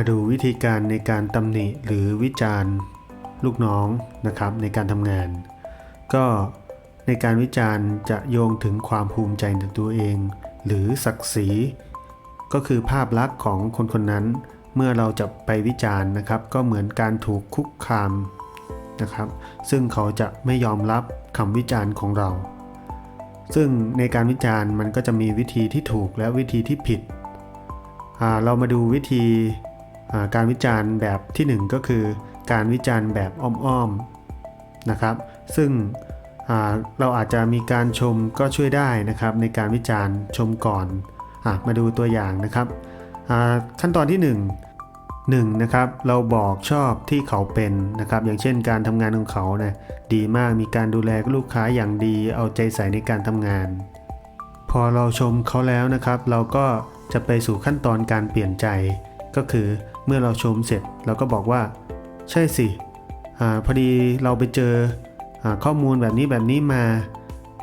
มาดูวิธีการในการตำหนิหรือวิจารณ์ลูกน้องนะครับในการทำงาน ก็ในการวิจารณ์จะโยงถึงความภูมิใจในตัวเอง หรือศักดิ์ศรี ก็คือภาพลักษณ์ของคนคนนั้น เมื่อเราจะไปวิจารณ์นะครับ ก็เหมือนการถูกคุกคามนะครับ ซึ่งเขาจะไม่ยอมรับคำวิจารณ์ของเรา ซึ่งในการวิจารณ์มันก็จะมีวิธีที่ถูกและวิธีที่ผิดอ่าเรามาดูวิธี การวิจารณ์แบบที่หนึ่งก็คือ การวิจารณ์แบบอ้อมๆนะครับ ซึ่งเราอาจจะมีการชมก็ช่วยได้นะครับ ในการวิจารณ์ชมก่อนอมาดูตัวอย่างนะครับ ขั้นตอนที่หนึ่งหนึ่งนะครับเราบอกชอบที่เขาเป็นนะครับ อย่างเช่นการทำงานของเขานะดีมากมีการดูแลลูกค้าอย่างดีเอาใจใส่ในการทำงาน พอเราชมเขาแล้วนะครับ เราก็จะไปสู่ขั้นตอนการเปลี่ยนใจก็คือ เมื่อเราชมเสร็จเราก็บอกว่า ใช่สิอพอดีเราไปเจออข้อมูลแบบนี้แบบนี้มา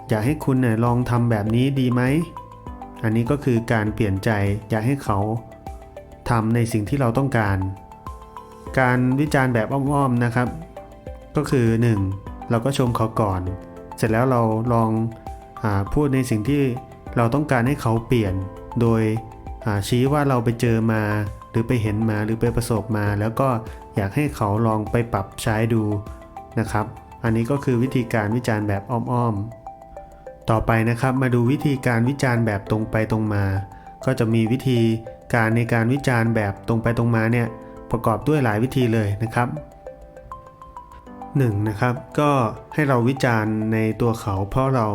อยากให้คุณเนี่ยลองทำแบบนี้ดีไหม อันนี้ก็คือการเปลี่ยนใจอยากให้เขาทำในสิ่งที่เราต้องการ การวิจารณ์แบบอ้อมๆนะครับ ก็คือ 1. เราก็ชมเขาก่อน เสร็จแล้วเราลองอพูดในสิ่งที่เราต้องการให้เขาเปลี่ยน โดยชี้ว่าเราไปเจอมา รือไปเห็นมาหรือไปประสบมา แล้วก็อยากให้เขาลองไปปรับใช้ดูนะครับ อันนี้ก็คือวิธีการวิจารณ์แบบอ้อมๆ ต่อไปนะครับมาดูวิธีการวิจารณ์แบบตรงไปตรงมา ก็จะมีวิธีการในการวิจารณ์แบบตรงไปตรงมาเนี่ยประกอบด้วยหลายวิธีเลยนะครับ 1. นะครับก็ให้เราวิจารณ์ในตัวเขาเพราะเรา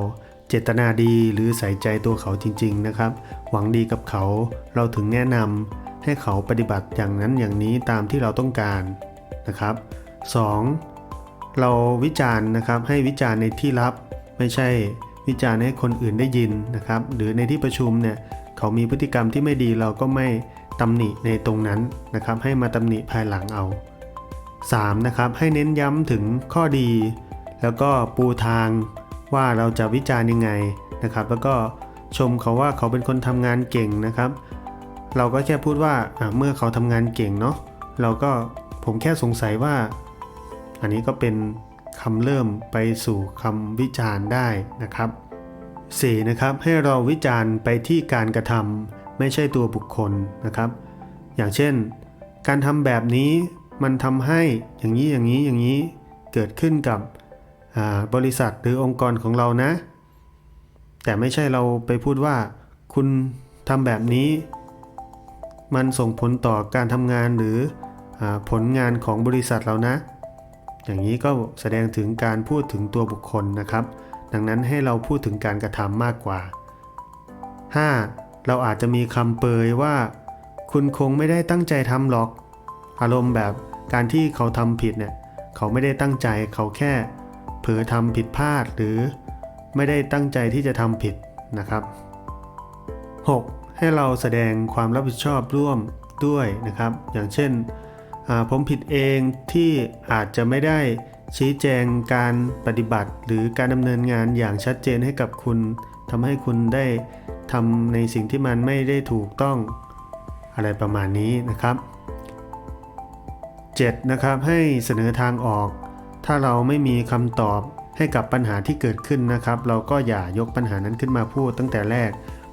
เจตนาดีหรือใส่ใจตัวเขาจริง ๆนะครับ หวังดีกับเขาเราถึงแนะนำ ให้เขาปฏิบัติอย่างนั้นอย่างนี้ตามที่เราต้องการนะครับ 2. เราวิจารณ์นะครับให้วิจารณ์ในที่ลับ ไม่ใช่วิจารณ์ให้คนอื่นได้ยินนะครับ หรือในที่ประชุมเนี่ยเขามีพฤติกรรมที่ไม่ดีเราก็ไม่ตำหนิในตรงนั้นนะครับ ให้มาตำหนิภายหลังเอา 3. นะครับให้เน้นย้ำถึงข้อดี แล้วก็ปูทางว่าเราจะวิจารณ์ยังไงนะครับ แล้วก็ชมเขาว่าเขาเป็นคนทำงานเก่งนะครับ เราก็แค่พูดว่าเมื่อเขาทำงานเก่งเนาะเราก็ผมแค่สงสัยว่า อันนี้ก็เป็นคำเริ่มไปสู่คำวิจารณ์ได้นะครับ 4. นะครับให้เราวิจารณ์ไปที่การกระทำไม่ใช่ตัวบุคคลนะครับ อย่างเช่น การทำแบบนี้มันทำให้อย่างนี้อย่างนี้อย่างนี้เกิดขึ้นกับบริษัทหรือองค์กรของเรานะ แต่ไม่ใช่เราไปพูดว่า คุณทำแบบนี้ มันส่งผลต่อการทำงานหรืออผลงานของบริษัทเรานะ อย่างนี้ก็แสดงถึงการพูดถึงตัวบุคคลนะครับ ดังนั้นให้เราพูดถึงการกระทำมากกว่า 5. เราอาจจะมีคำเปยว่า คุณคงไม่ได้ตั้งใจทำหรอก อารมณ์แบบการที่เขาทำผิดเนี่ยเขาไม่ได้ตั้งใจเขาแค่ เผลอทำผิดพลาดหรือ ไม่ได้ตั้งใจที่จะทำผิดนะครับ 6. ให้เราแสดงความรับผิดชอบร่วมด้วยนะครับ อย่างเช่นผมผิดเองที่อาจจะไม่ได้ชี้แจงการปฏิบัติ หรือการดำเนินงานอย่างชัดเจนให้กับคุณทำให้คุณได้ทำในสิ่งที่มันไม่ได้ถูกต้องอะไรประมาณนี้นะครับ 7. นะครับให้เสนอทางออก ถ้าเราไม่มีคำตอบให้กับปัญหาที่เกิดขึ้นนะครับ เราก็อย่ายกปัญหานั้นขึ้นมาพูดตั้งแต่แรก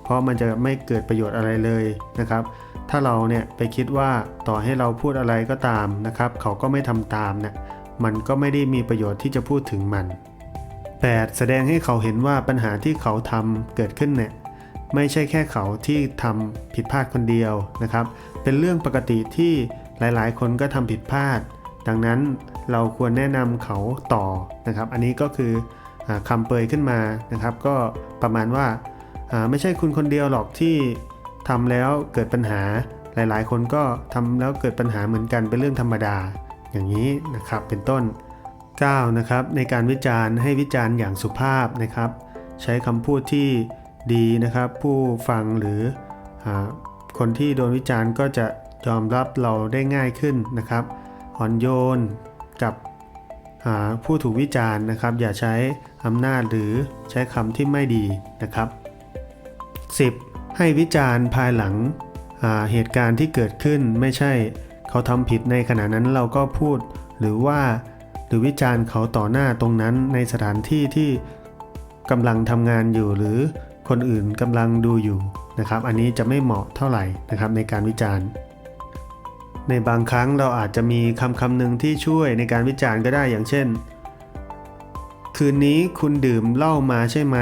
เพราะมันจะไม่เกิดประโยชน์อะไรเลยนะครับ ถ้าเราเนี่ยไปคิดว่าต่อให้เราพูดอะไรก็ตามนะครับ เขาก็ไม่ทำตามเนี่ยมันก็ไม่ได้มีประโยชน์ที่จะพูดถึงมัน 8. แสดงให้เขาเห็นว่าปัญหาที่เขาทำเกิดขึ้นเนี่ยไม่ใช่แค่เขาที่ทำผิดพลาดคนเดียวนะครับ เป็นเรื่องปกติที่หลายๆ คนก็ทำผิดพลาด ดังนั้นเราควรแนะนำเขาต่อนะครับ อันนี้ก็คืออาคำเปยขึ้นมานะครับ ก็ประมาณว่า ไม่ใช่คุณคนเดียวหรอกที่ทำแล้วเกิดปัญหา หลายๆ คนก็ทำแล้วเกิดปัญหาเหมือนกันเป็นเรื่องธรรมดา อย่างนี้นะครับเป็นต้น 9. นะครับในการวิจารณ์ให้วิจารณ์อย่างสุภาพนะครับ ใช้คำพูดที่ดีนะครับ ผู้ฟังหรืออคนที่โดนวิจารณ์ก็จะยอมรับเราได้ง่ายขึ้นนะครับอ่อนโยนกับผู้ถูกวิจารณ์นะครับ อย่าใช้อำนาจหรือใช้คำที่ไม่ดีนะครับ 10. ให้วิจารณ์ภายหลังเหตุการณ์ที่เกิดขึ้นไม่ใช่ เขาทำผิดในขณะนั้นเราก็พูด หรือว่า หรือวิจารณ์เขาต่อหน้าตรงนั้นในสถานที่ที่กำลังทำงานอยู่หรือคนอื่นกำลังดูอยู่นะครับ อันนี้จะไม่เหมาะเท่าไหร่นะครับในการวิจารณ์ ในบางครั้งเราอาจจะมีคำคำหนึ่งที่ช่วยในการวิจารณ์ก็ได้อย่างเช่น คืนนี้คุณดื่มเหล้ามาใช่ไหม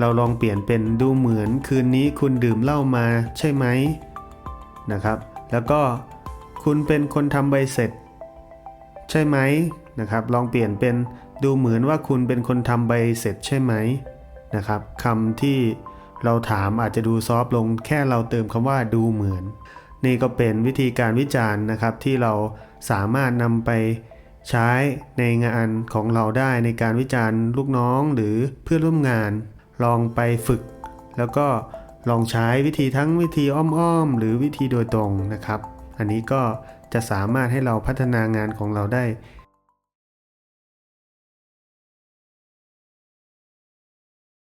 เราลองเปลี่ยนเป็นดูเหมือนคืนนี้คุณดื่มเหล้ามาใช่ไหมนะครับ แล้วก็คุณเป็นคนทำใบเสร็จ ใช่ไหมนะครับ ลองเปลี่ยนเป็นดูเหมือนว่าคุณเป็นคนทำใบเสร็จใช่ไหมนะครับคำที่เราถามอาจจะดูซอฟลงแค่เราเติมคำว่าดูเหมือน นี่ก็เป็นวิธีการวิจารณ์นะครับ ที่เราสามารถนำไปใช้ในงานของเราได้ในการวิจารณ์ลูกน้องหรือเพื่อนร่วมงาน ลองไปฝึก แล้วก็ลองใช้วิธีทั้งวิธีอ้อมๆ หรือวิธีโดยตรงนะครับ อันนี้ก็จะสามารถให้เราพัฒนางานของเราได้